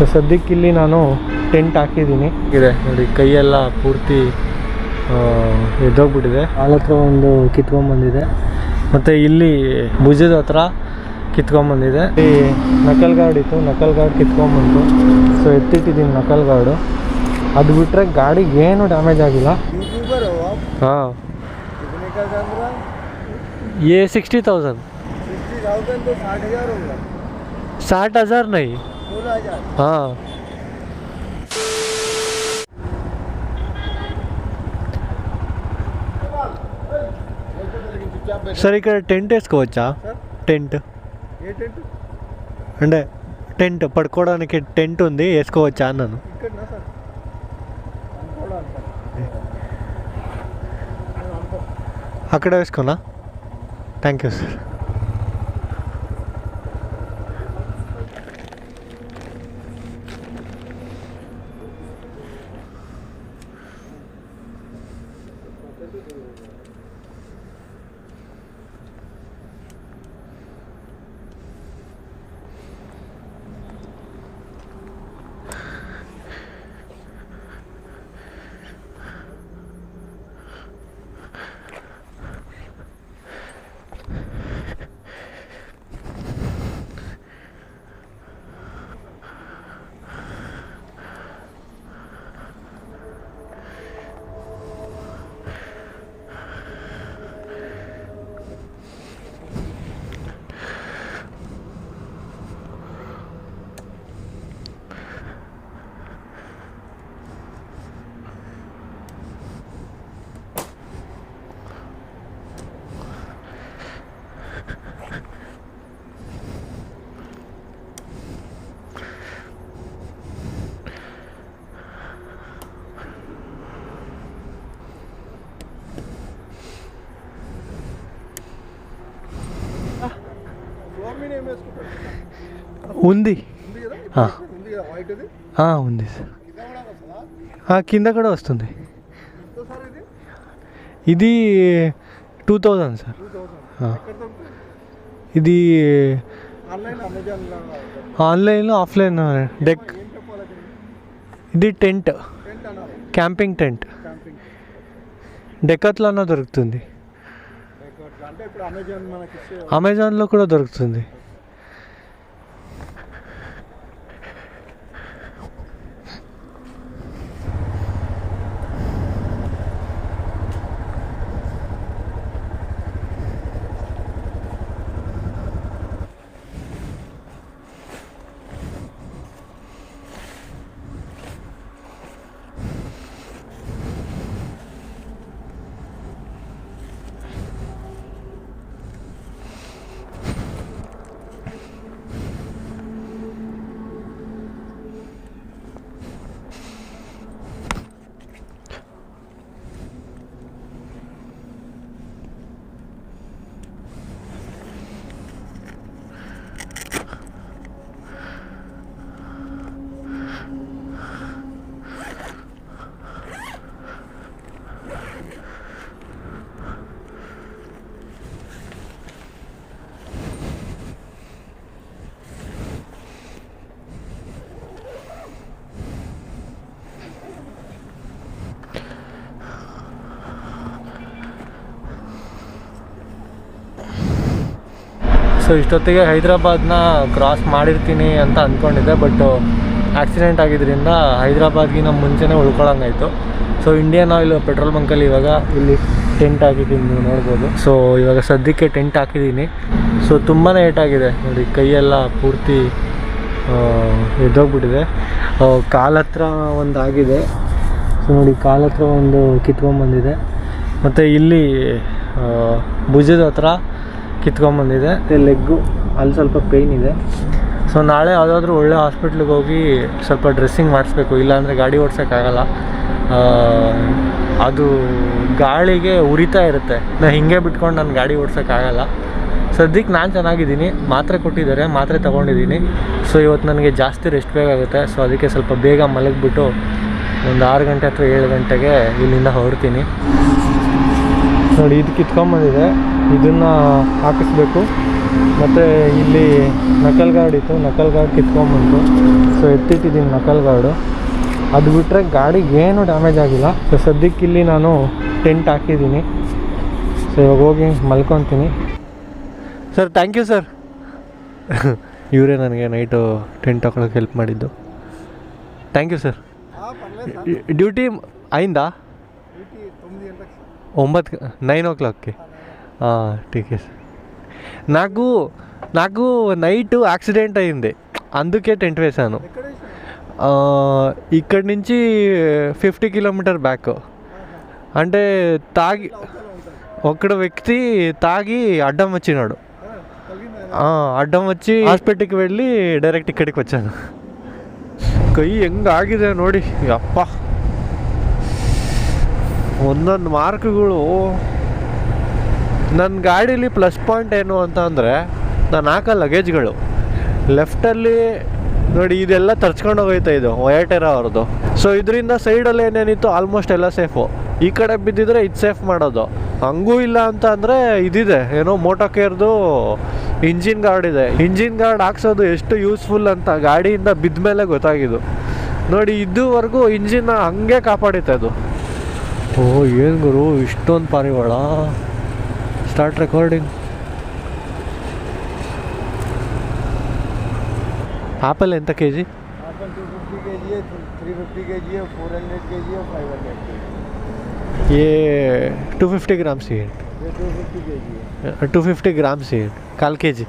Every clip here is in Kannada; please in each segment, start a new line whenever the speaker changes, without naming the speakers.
ಸೊ ಸದ್ಯಕ್ಕೆ ಇಲ್ಲಿ ನಾನು ಟೆಂಟ್ ಹಾಕಿದ್ದೀನಿ ಇದೆ ನೋಡಿ ಕೈಯೆಲ್ಲ ಪೂರ್ತಿ ಆ, ಎದ್ದೋಗ್ಬಿಟ್ಟಿದೆ ಕಾಲ ಹತ್ರ ಒಂದು ಕಿತ್ಕೊಂಡ್ಬಂದಿದೆ ಮತ್ತು ಇಲ್ಲಿ ಭುಜದ ಹತ್ರ ಕಿತ್ಕೊಂಡ್ಬಂದಿದೆ ಈ ನಕಲ್ ಗಾರ್ಡ್ ಇತ್ತು ನಕಲ್ ಗಾರ್ಡ್ ಕಿತ್ಕೊಂಡ್ಬಂತು ಸೊ ಎತ್ತಿಟ್ಟಿದ್ದೀನಿ ನಕಲ್ ಗಾರ್ಡು ಅದು ಬಿಟ್ಟರೆ ಗಾಡಿಗೆ ಏನು ಡ್ಯಾಮೇಜ್ ಆಗಿಲ್ಲ
यूट्यूबर हो आप
ಹಾಂ
कितने का कैमरा
ये सिक्सटी थाउजेंड
सिक्सटी थाउजेंड तो साठ हजार होगा
साठ हज़ार नहीं
सोलह हजार
हाँ సరే ఇక్కడ టెంట్ వేసుకోవచ్చా? టెంట్. అంటే టెంట్ పడుకోవడానికి టెంట్ ఉంది వేసుకోవచ్చా అన్నాను. అక్కడ వేసుకోనా?
Thank you sir.
ఉంది.
ఉంది
సార్
కింద కూడా వస్తుంది. ఇది?
Two
thousand sir.
ఇది ఆన్లైన్లో ఆఫ్లైన్ డెక్. ఇది టెంట్. Camping
tent.
డెకత్లో దొరుకుతుంది అమెజాన్లో కూడా దొరుకుతుంది. ಸೊ ಇಷ್ಟೊತ್ತಿಗೆ ಹೈದ್ರಾಬಾದ್ನ ಕ್ರಾಸ್ ಮಾಡಿರ್ತೀನಿ ಅಂತ ಅಂದ್ಕೊಂಡಿದ್ದೆ ಬಟ್ ಆಕ್ಸಿಡೆಂಟ್ ಆಗಿದ್ದರಿಂದ ಹೈದ್ರಾಬಾದ್ಗಿನ ಮುಂಚೆನೇ ಉಳ್ಕೊಳ್ಳೋಂಗಾಯಿತು ಸೊ ಇಂಡಿಯನ್ ಆಯಿಲ್ ಪೆಟ್ರೋಲ್ ಬಂಕಲ್ಲಿ ಇವಾಗ ಇಲ್ಲಿ ಟೆಂಟ್ ಹಾಕಿದ್ದೀನಿ ನೀವು ನೋಡ್ಬೋದು. ಸೊ ಇವಾಗ ಸದ್ಯಕ್ಕೆ ಟೆಂಟ್ ಹಾಕಿದ್ದೀನಿ. ಸೊ ತುಂಬಾ ಏಟಾಗಿದೆ ನೋಡಿ, ಕೈಯೆಲ್ಲ ಪೂರ್ತಿ ಎದ್ದೋಗ್ಬಿಟ್ಟಿದೆ. ಕಾಲ ಹತ್ರ ಒಂದು ಆಗಿದೆ. ಸೊ ನೋಡಿ, ಕಾಲ ಹತ್ರ ಒಂದು ಕಿತ್ಕೊಂಡ್ಬಂದಿದೆ ಮತ್ತು ಇಲ್ಲಿ ಭುಜದ ಹತ್ರ ಕಿತ್ಕೊಂಡ್ಬಂದಿದೆ ಲೆಗ್ಗು ಅಲ್ಲಿ ಸ್ವಲ್ಪ ಪೇಯ್ನ್ ಇದೆ. ಸೊ ನಾಳೆ ಯಾವುದಾದ್ರೂ ಒಳ್ಳೆ ಹಾಸ್ಪಿಟ್ಲಿಗೆ ಹೋಗಿ ಸ್ವಲ್ಪ ಡ್ರೆಸ್ಸಿಂಗ್ ಮಾಡಿಸ್ಬೇಕು ಇಲ್ಲಾಂದರೆ ಗಾಡಿ ಓಡಿಸೋಕ್ಕಾಗಲ್ಲ. ಅದು ಗಾಳಿಗೆ ಉರಿತಾ ಇರುತ್ತೆ. ನಾ ಹಿಂಗೆ ಬಿಟ್ಕೊಂಡು ನಾನು ಗಾಡಿ ಓಡಿಸೋಕ್ಕಾಗಲ್ಲ. ಸದ್ಯಕ್ಕೆ ನಾನು ಚೆನ್ನಾಗಿದ್ದೀನಿ. ಮಾತ್ರೆ ಕೊಟ್ಟಿದ್ದಾರೆ ಮಾತ್ರೆ ತೊಗೊಂಡಿದ್ದೀನಿ. ಸೊ ಇವತ್ತು ನನಗೆ ಜಾಸ್ತಿ ರೆಸ್ಟ್ ಬೇಕಾಗುತ್ತೆ. ಸೊ ಅದಕ್ಕೆ ಸ್ವಲ್ಪ ಬೇಗ ಮಲಗಿಬಿಟ್ಟು ಒಂದು ಆರು ಗಂಟೆ ಅಥವಾ ಏಳು ಗಂಟೆಗೆ ಇಲ್ಲಿಂದ ಹೊರಡ್ತೀನಿ. ನೋಡಿ ಇದು ಕಿತ್ಕೊಂಬಂದಿದೆ. ಇದನ್ನು ಹಾಕಿಸ್ಬೇಕು. ಮತ್ತು ಇಲ್ಲಿ ನಕಲ್ ಗಾರ್ಡ್ ಇತ್ತು. ನಕಲ್ ಗಾರ್ಡ್ ಕಿತ್ಕೊಂಬಂತು. ಸೊ ಎತ್ತಿಟ್ಟಿದ್ದೀನಿ ನಕಲ್ ಗಾರ್ಡು ಅದು ಬಿಟ್ಟರೆ ಗಾಡಿಗೆ ಏನೂ ಡ್ಯಾಮೇಜ್ ಆಗಿಲ್ಲ. ಸೊ ಸದ್ಯಕ್ಕೆ ಇಲ್ಲಿ ನಾನು ಟೆಂಟ್ ಹಾಕಿದ್ದೀನಿ. ಸೊ ಇವಾಗ ಹೋಗಿ ಮಲ್ಕೊತೀನಿ. ಸರ್ ಥ್ಯಾಂಕ್ ಯು ಸರ್ ಇವರೇ ನನಗೆ ನೈಟು ಟೆಂಟ್ ಹಾಕೊಳಕ್ಕೆ ಹೆಲ್ಪ್ ಮಾಡಿದ್ದು. ಥ್ಯಾಂಕ್ ಯು ಸರ್ ಡ್ಯೂಟಿ
ಆಯಿಂದ
ಒಂಬತ್ತು ನೈನ್ ಓ ಕ್ಲಾಕ್ಗೆ ಹಾಂ ఠీకే సార్ నాకు నాకు నైట్ యాక్సిడెంట్ అయింది అందుకే టెంట్ వేశాను
ఎక్కడ వేసినావు?
ఆ, ఇక్కడి నుంచి ఫిఫ్టీ కిలోమీటర్ బ్యాక్ అంటే తాగి
అవతల ఉంటుంది
ఒక్కడ వ్యక్తి తాగి అడ్డం వచ్చినాడు
ఆ, తగిలిందా?
ಆ, ಅಡ್ಡಂ వచ్చి ಹಾಸ್ಪಿಟ್ಲಿಗೆ వెళ్ళి ಡೈರೆಕ್ಟ್ ಇಕ್ಕಡಿಗೆ వచ్చాను ಕೈ ಹೆಂಗಾಗಿದೆ ನೋಡಿ ಅಪ್ಪ ಒಂದೊಂದು ಮಾರ್ಕ್ಗಳು. ನನ್ನ ಗಾಡೀಲಿ ಪ್ಲಸ್ ಪಾಯಿಂಟ್ ಏನು ಅಂತ ಅಂದರೆ, ನಾನು ಹಾಕೋ ಲಗೇಜ್ಗಳು ಲೆಫ್ಟಲ್ಲಿ ನೋಡಿ ಇದೆಲ್ಲ ತರ್ಚ್ಕೊಂಡು ಹೋಗೈತೆ ಇದು ವಯಟೆರ ಅವ್ರದ್ದು. ಸೊ ಇದರಿಂದ ಸೈಡಲ್ಲಿ ಏನೇನಿತ್ತು ಆಲ್ಮೋಸ್ಟ್ ಎಲ್ಲ ಸೇಫು ಈ ಕಡೆ ಬಿದ್ದಿದ್ರೆ ಇದು ಸೇಫ್ ಮಾಡೋದು. ಹಂಗೂ ಇಲ್ಲ ಅಂತ ಅಂದರೆ ಇದಿದೆ, ಏನೋ ಮೋಟೋ ಕೇರ್ದು ಇಂಜಿನ್ ಗಾರ್ಡ್ ಇದೆ. ಇಂಜಿನ್ ಗಾರ್ಡ್ ಹಾಕ್ಸೋದು ಎಷ್ಟು ಯೂಸ್ಫುಲ್ ಅಂತ ಗಾಡಿಯಿಂದ ಬಿದ್ದ ಮೇಲೆ ಗೊತ್ತಾಗಿದ್ದು. ನೋಡಿ ಇದುವರೆಗೂ ಇಂಜಿನ್ನ ಹಂಗೆ ಕಾಪಾಡಿತ್ತು ಅದು. ಓ ಏನು ಗುರು ಇಷ್ಟೊಂದು ಪಾರಿವಾಳ ಸ್ಟಾರ್ಟ್ ರೆಕಾರ್ಡಿಂಗ್ ಆಪಲ್ ಎಂತ ಕೆ ಜಿ
आपन टू फिफ्टी के जी है थ्री फिफ्टी के जी है फोर हंड्रेड के जी है फाइव हंड्रेड के जी
ये टू फिफ्टी ग्राम सी
ये टू फिफ्टी के जी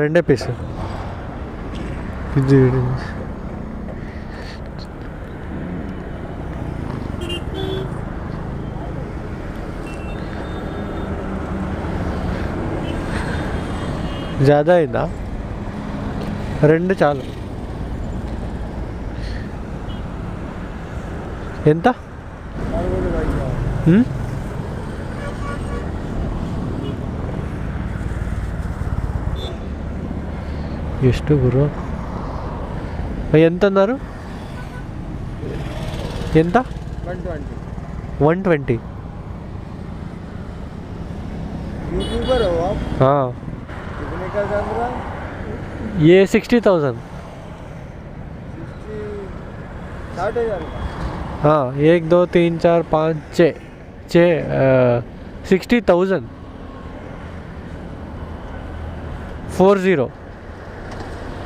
రెండే పీస్ ఇది ज़्यादा అయిందా రెండు చాలు ఎంత ಎಷ್ಟು ಗುರು ఎంత అన్నారు ఎంత
one twenty
one twenty
YouTuber हो आप कितने का चल रहा है
ఏ సిక్స్టీ థౌజండ్
सिक्सटी साठ हज़ार का
हाँ एक दो तीन चार पाँच छः छः sixty thousand four zero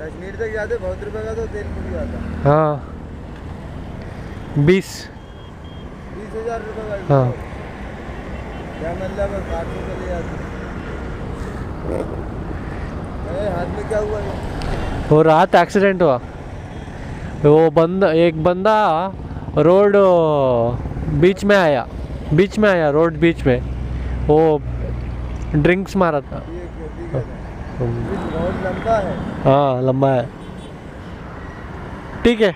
Kashmir तक जाते बहुत रुपये का तो तेल पड़ जाता। है।
बीस।
बीस हज़ार रुपये का
हाँ।
क्या मतलब है काट के चले जाते अरे हाथ में क्या हुआ?
वो रात एक्सीडेंट हुआ। वो बंदा एक बंदा रोड बीच में आया। बीच में आया रोड बीच में। वो ड्रिंक्स मारा था।
बहुत लंबा है।
हाँ लंबा है। ठीक है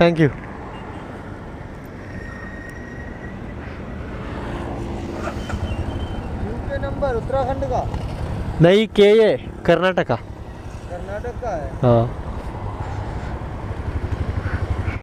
थैंक यू
नंबर उत्तराखंड का?
नहीं के ये कर्नाटका
कर्नाटक का है।
हाँ।